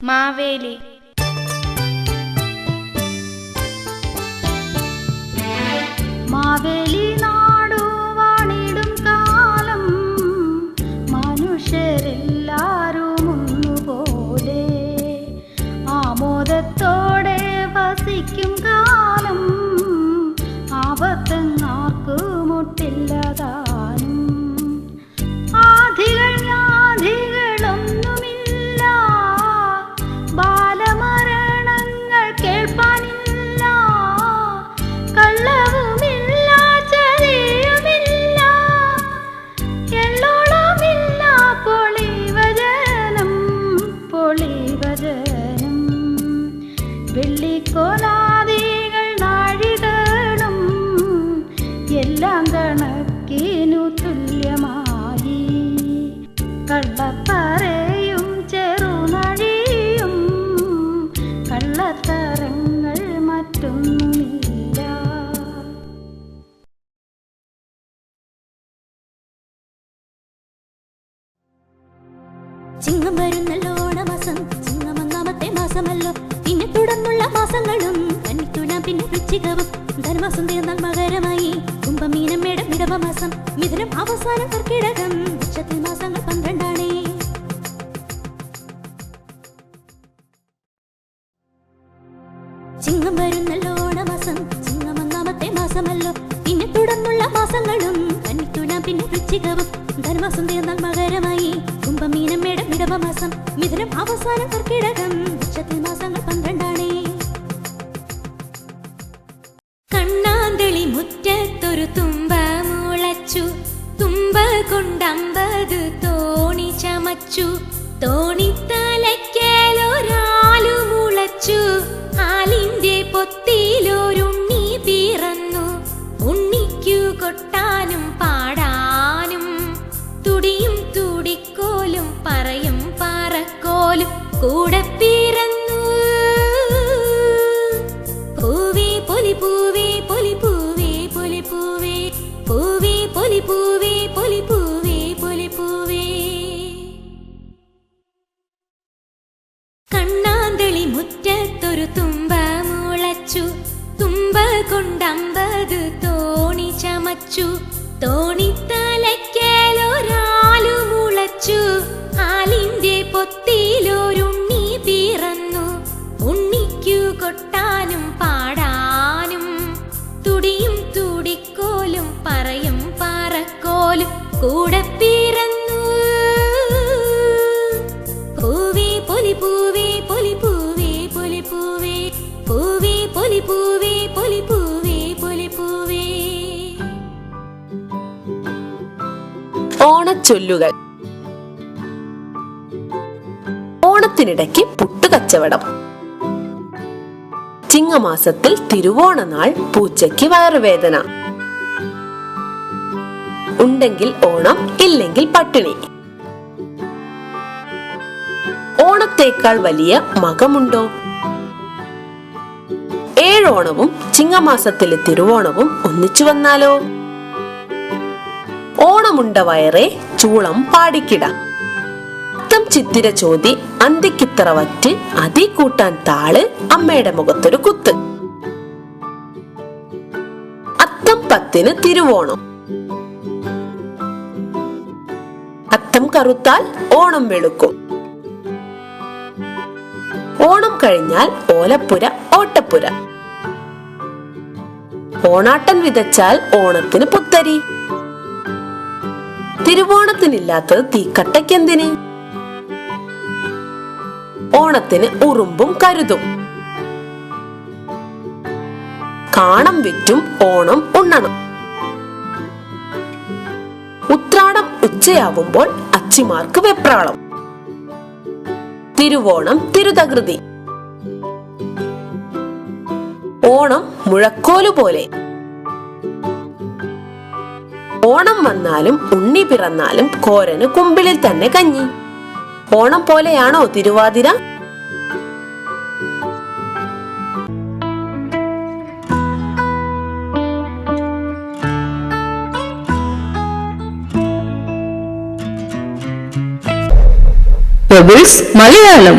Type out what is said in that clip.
మావేలి మావేలి മാസങ്ങളും കന്നിത്തുലാം പിന്നെ വൃശ്ചികവും ധനുമാസം തീർന്നാൽ മകരമായി കുംഭമീനം മേടം ഇടവമാസം മിഥുനം അവസാനം കർക്കിടകം വൃക്ഷത്തിൽ മാസങ്ങൾ പന്ത്രണ്ടാണേ. ചിങ്ങം വരുന്നല്ലോ ഓണമാസം ചിങ്ങം ഒന്നാമത്തെ മാസമല്ലോ. പിന്നെ തുടർന്നുള്ള മാസങ്ങളും കന്നിത്തുലാം പിന്നെ വൃശ്ചികവും ധനുമാസം തീർന്നാൽ മകരമായി കുംഭമീനം മേടം ഇടവമാസം മിഥുനം അവസാനം കർക്കിടകം വൃക്ഷത്തിൽ മാസങ്ങൾ പന്ത്രണ്ടാണേ. മുറ്റത്തൊരു തുമ്പ മുളച്ചു തുമ്പ കൊണ്ടമ്പത് തോണി ചമച്ചു. തോണിത്തലയ്ക്കലൊരാലു മുളച്ചു. ആലിന്റെ പൊത്തിയിലൊരുണ്ണി പിറന്നു. ഉണ്ണിക്കു കൊട്ടാനും പാടാനും. തുടിയും തുടിക്കോലും പറയും പാറക്കോലും. കൂടെ പിറന്നു കൊണ്ടമ്പത് തോണി ചമച്ചു. തോണിത്തലയ്ക്കലൊരാലു മുളച്ചു. ആലിന്റെ പൊത്തിയിലൊരുണ്ണി പിറന്നു. ഉണ്ണിക്കു കൊട്ടാനും പാടാനും. തുടിയും തുടിക്കോലും പറയും പാറക്കോലും. കൂടെ ഓണച്ചൊല്ലുകൾ ഓണത്തിനിടയ്ക്ക് പുട്ടുകച്ചവടം. ചിങ്ങമാസത്തിൽ തിരുവോണനാൾ പൂച്ചയ്ക്ക് വയറുവേദന. ഉണ്ടെങ്കിൽ ഓണം ഇല്ലെങ്കിൽ പട്ടിണി. ഓണത്തേക്കാൾ വലിയ മകമുണ്ടോ? ഏഴോണവും ചിങ്ങമാസത്തിലെ തിരുവോണവും ഒന്നിച്ചു വന്നാലോ? ഓണമുണ്ട വയറേ ചൂളം പാടിക്കിട. അത്തം ചിത്തിര ചോതി അന്തിക്കിത്തറ വറ്റ് അതി കൂട്ടാൻ താൾ അമ്മയുടെ മുഖത്തൊരു കുത്ത്. അത്തം പത്തിന് തിരുവോണം. അത്തം കറുത്താൽ ഓണം വെളുക്കും. ഓണം കഴിഞ്ഞാൽ ഓലപ്പുര ഓട്ടപ്പുര. ഓണാട്ടം വിതച്ചാൽ ഓണത്തിന് പുത്തരി. തിരുവോണത്തിനില്ലാത്തത് തീക്കട്ടയ്ക്കെന്തിന് ഓണത്തിന് ഉറുമ്പും കരുതും. കാണം വിറ്റും ഓണം ഉണ്ണണം. ഉത്രാടം ഉച്ചയാവുമ്പോൾ അച്ചിമാർക്ക് വെപ്രാളം. തിരുവോണം തിരുതകൃതി. ഓണം മുഴക്കോലു പോലെ ഓണം വന്നാലും ഉണ്ണി പിറന്നാലും കോരന് കുമ്പിളിൽ തന്നെ കഞ്ഞി. ഓണം പോലെയാണോ തിരുവാതിര? മലയാളം